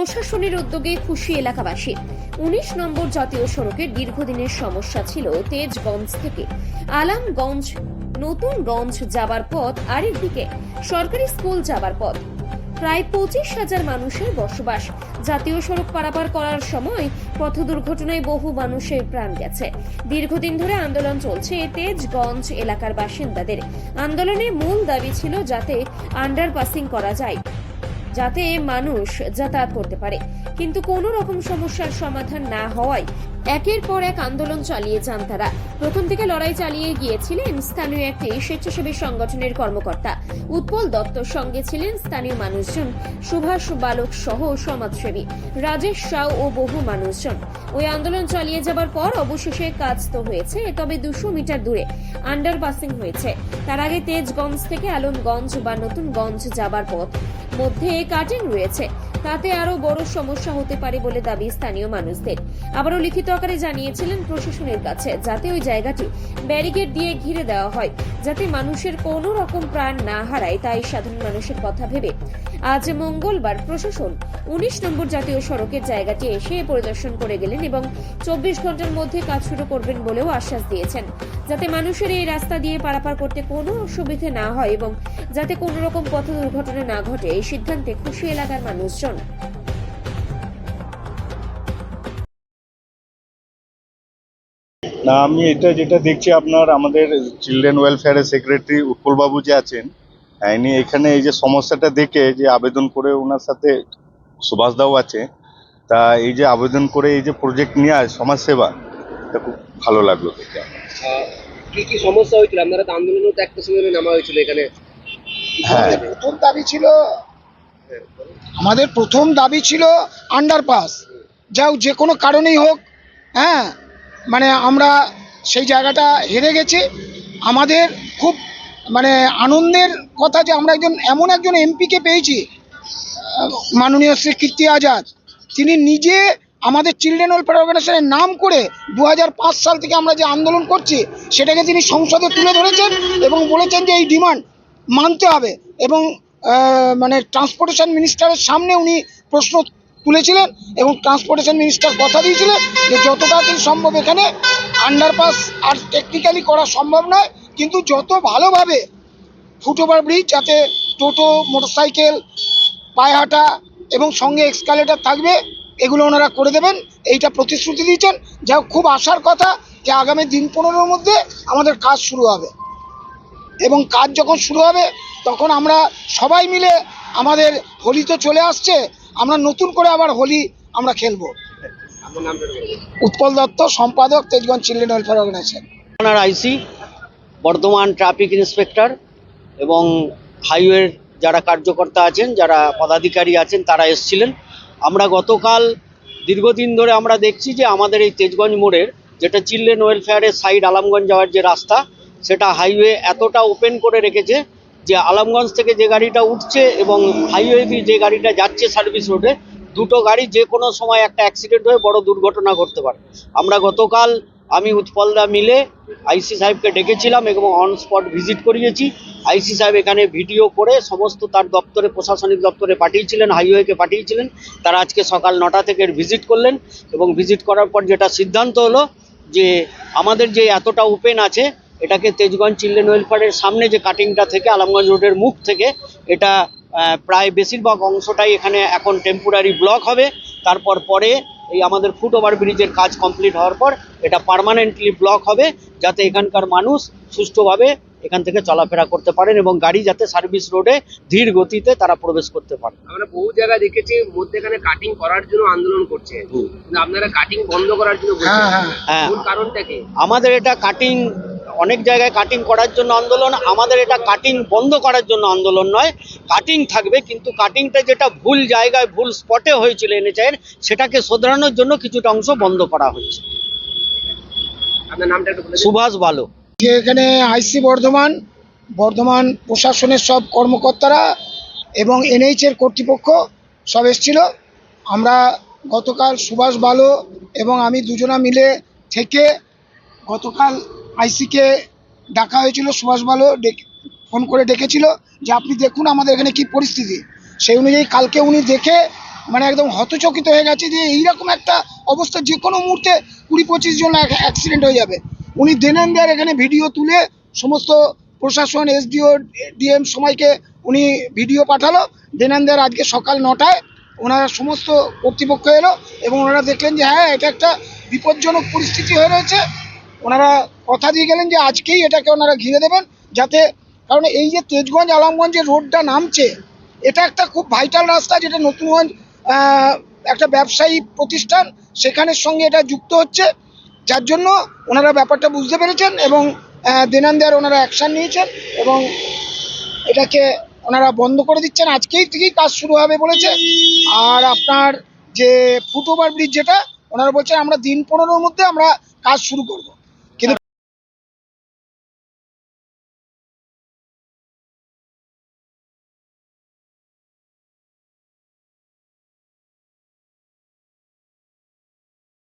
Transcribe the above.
প্রশাসনের উদ্যোগে খুশি এলাকাবাসী। উনিশ নম্বর জাতীয় সড়কের দীর্ঘদিনের সমস্যা ছিল তেজগঞ্জ থেকে। আলামগঞ্জ, নতুনগঞ্জ যাবার পথ আরেক দিকে, সরকারি স্কুল যাবার পথ। প্রায় পঁচিশ হাজার মানুষের বসবাস। জাতীয় সড়ক পারাপার করার সময় পথ দুর্ঘটনায় বহু মানুষের প্রাণ গেছে। দীর্ঘদিন ধরে আন্দোলন চলছে তেজগঞ্জ এলাকার বাসিন্দাদের। আন্দোলনে মূল দাবি ছিল যাতে আন্ডারপাসিং করা যায়। যাতে মানুষ যাতায়াত করতে পারে। কিন্তু কোনো রকম সমস্যার সমাধান না হওয়ায় একের পর এক আন্দোলন চালিয়ে যান তারা। প্রথম থেকে লড়াই চালিয়ে গিয়েছিলেন স্থানীয় একটি স্বেচ্ছাসেবী সংগঠনের কর্মকর্তা। উৎপল দত্তর সঙ্গে ছিলেন স্থানীয় মানুষজন। সুভাষ বালক সহ সমাজসেবী। রাজেশ সাউ ও বহু মানুষজন। ওই আন্দোলন চালিয়ে যাবার পর অবশেষে কাজ তো হয়েছে, তবে দুশো মিটার দূরে আন্ডারপাসিং হয়েছে। তার আগে তেজগঞ্জ থেকে আলমগঞ্জ বা নতুনগঞ্জ যাবার পথ মধ্যে কাটিং রয়েছে। তাতে আরও বড় সমস্যা হতে পারে বলে দাবি স্থানীয় মানুষদের। আবারও লিখিত আকারে জানিয়েছিলেন প্রশাসনের কাছে, যাতে ওই জায়গাটি ব্যারিকেড দিয়ে ঘিরে দেওয়া হয়, যাতে মানুষের কোনো রকম প্রাণ না হারায়, তাই সাধারণ মানুষের কথা ভেবে আজ মঙ্গলবার প্রশাসন উনিশ নম্বর জাতীয় সড়কের জায়গাটি এসে পরিদর্শন করে গেলেন এবং চব্বিশ ঘণ্টার মধ্যে কাজ শুরু করবেন বলেও আশ্বাস দিয়েছেন। যাতে মানুষের এই রাস্তা দিয়ে পারাপার করতে কোনো অসুবিধে না হয় এবং যাতে কোনো রকম পথ দুর্ঘটনা না ঘটে, এই সিদ্ধান্তে খুশি এলাকার মানুষজন। না আমি এটা যেটা দেখছি আপনার আমাদের চিলড্রেন ওয়েলফেয়ারের সেক্রেটারি উৎপলবাবু যে আছেন হ্যাঁ, ইনি এখানে এই যে সমস্যাটা দেখে যে আবেদন করে ওনার সাথে সুভাষদাও আছে তা এই যে আবেদন করে এই যে প্রজেক্ট নিয়ে আস সমাজসেবা এটা খুব ভালো লাগল দেখে কি কি সমস্যা হয়েছিল? আপনারা তো আন্দোলনও তো একটা সময় নামা হয়েছিল এখানে। হ্যাঁ। প্রথম দাবি ছিল আমাদের প্রথম দাবি ছিল আন্ডারপাস যাও যে কোনো কারণেই হোক হ্যাঁ মানে আমরা সেই জায়গাটা হেরে গেছি। আমাদের খুব মানে আনন্দের কথা যে আমরা একজন, এমন একজন এমপিকে পেয়েছি মাননীয় শ্রী কীর্তি আজাদ। তিনি নিজে আমাদের চিলড্রেন ওয়েলফেয়ার অর্গানাইজেশনের নাম করে দু হাজার পাঁচ সাল থেকে আমরা যে আন্দোলন করছি, সেটাকে তিনি সংসদে তুলে ধরেছেন এবং বলেছেন যে এই ডিমান্ড মানতে হবে এবং মানে ট্রান্সপোর্টেশন মিনিস্টারের সামনে উনি প্রশ্ন তুলেছিলেন এবং ট্রান্সপোর্টেশন মিনিস্টার কথা দিয়েছিলেন যে যত তাড়াতাড়ি সম্ভব এখানে আন্ডারপাস আর টেকনিক্যালি করা সম্ভব নয়, কিন্তু যত ভালোভাবে ফুটওভার ব্রিজ যাতে টোটো মোটরসাইকেল পায়ে হাঁটা এবং সঙ্গে এক্সকালেটার থাকবে, এগুলো ওনারা করে দেবেন, এইটা প্রতিশ্রুতি দিয়েছেন। যা খুব আশার কথা যে আগামী দিন পনেরোর মধ্যে আমাদের কাজ শুরু হবে। এবং কাজ যখন শুরু হবে, তখন আমরা সবাই মিলে আমাদের হোলি তো চলে আসছে আমরা নতুন করে আবার হোলি আমরা খেলব। উৎপল দত্ত, সম্পাদক, Tejganj children welfare organisation IC, Bardhaman traffic inspector এবং হাইওয়ের যারা কার্যকর্তা আছেন, যারা পদাধিকারী আছেন, তারা এসছিলেন আমরা গতকাল দীর্ঘদিন ধরে আমরা দেখছি যে আমাদের এই তেজগঞ্জ মোড়ের যেটা চিলড্রেন ওয়েলফেয়ারের সাইড আলমগঞ্জ যাওয়ার যে রাস্তা, সেটা হাইওয়ে এতটা ওপেন করে রেখেছে যে আলমগঞ্জ থেকে যে গাড়িটা উঠছে এবং হাইওয়ে দিয়ে যে গাড়িটা যাচ্ছে সার্ভিস রোডে দুটো গাড়ি যে কোনো সময় একটা অ্যাক্সিডেন্ট হয়ে বড় দুর্ঘটনা ঘটতে পারে। আমরা গতকাল আমি উৎপলদা মিলে আইসি সাহেবকে ডেকেছিলাম এবং অন স্পট ভিজিট করিয়েছি। আইসি সাহেব এখানে ভিডিও করে সমস্ত তার দপ্তরে, প্রশাসনিক দপ্তরে পাঠিয়েছিলেন হাইওয়েকে পাঠিয়েছিলেন। তারা আজকে সকাল নটা থেকে ভিজিট করলেন এবং ভিজিট করার পর যেটা সিদ্ধান্ত হলো যে আমাদের যে এতটা ওপেন আছে এটাকে তেজগঞ্জ চিলড্রেন ওয়েলফেয়ারের সামনে যে কাটিংটা থেকে আলমগঞ্জ রোডের মুখ থেকে এটা প্রায় বেশিরভাগ অংশটাই এখানে এখন টেম্পোরারি ব্লক হবে। তারপর পরে এই আমাদের ফুট ওভার ব্রিজের কাজ কমপ্লিট হওয়ার পর এটা পার্মানেন্টলি ব্লক হবে যাতে এখানকার মানুষ সুষ্ঠুভাবে এখান থেকে চলাফেরা করতে পারেন এবং গাড়ি যাতে সার্ভিস রোডে ধীর গতিতে তারা প্রবেশ করতে পারে। আমরা বহু জায়গায় দেখেছি মধ্যেখানে কাটিং করার জন্য আন্দোলন করছে। আপনারা কাটিং বন্ধ করার জন্য বলছেন। হ্যাঁ হ্যাঁ। কারণটা কি? আমাদের এটা কাটিং অনেক জায়গায় কাটিং করার জন্য আন্দোলন আমাদের এটা কাটিং বন্ধ করার জন্য আন্দোলন নয় কাটিং থাকবে কিন্তু কাটিংটা যেটা ভুল জায়গায় ভুল স্পটে হয়েছিল এনএচআইয়ের সেটাকে শোধরানোর জন্য কিছুটা অংশ বন্ধ করা হয়েছে। আপনার নামটা একটু বলে দিন। সুভাষ ভালো যে এখানে আইসি বর্ধমান বর্ধমান প্রশাসনের সব কর্মকর্তারা এবং এনএইচ এর কর্তৃপক্ষ সব এসেছিল। আমরা গতকাল সুভাষ বালো এবং আমি দুজনা মিলে থেকে গতকাল আইসিকে ডাকা হয়েছিল, সুভাষ বালো ফোন করে ডেকেছিল যে আপনি দেখুন আমাদের এখানে কি পরিস্থিতি। সেই অনুযায়ী কালকে উনি দেখে মানে একদম হতচকিত হয়ে গেছে যে এইরকম একটা অবস্থা যে কোনো মুহূর্তে কুড়ি পঁচিশ জন অ্যাক্সিডেন্ট হয়ে যাবে। উনি দেনান দেয়ার এখানে ভিডিও তুলে সমস্ত প্রশাসন, এসডিও, ডিএম সবাইকে উনি ভিডিও পাঠালো। দেনান দেয়ার আজকে সকাল নটায় ওনারা সমস্ত কর্তৃপক্ষ এলো এবং ওনারা দেখলেন যে হ্যাঁ এটা একটা বিপজ্জনক পরিস্থিতি হয়ে রয়েছে। ওনারা কথা দিয়ে গেলেন যে আজকেই এটাকে ওনারা ঘিরে দেবেন যাতে, কারণ এই যে তেজগঞ্জ আলমগঞ্জের রোডটা নামছে, এটা একটা খুব ভাইটাল রাস্তা যেটা নতুনগঞ্জ একটা ব্যবসায়ী প্রতিষ্ঠান, সেখানের সঙ্গে এটা যুক্ত হচ্ছে। যার জন্য ওনারা ব্যাপারটা বুঝতে পেরেছেন এবং দেনান দেয়ার ওনারা অ্যাকশান নিয়েছেন এবং এটাকে ওনারা বন্ধ করে দিচ্ছেন। আজকেই থেকেই কাজ শুরু হবে বলেছে। আর আপনার যে ফুটওভার ব্রিজ যেটা, ওনারা বলছেন আমরা দিন পনেরোর মধ্যে আমরা কাজ শুরু করব।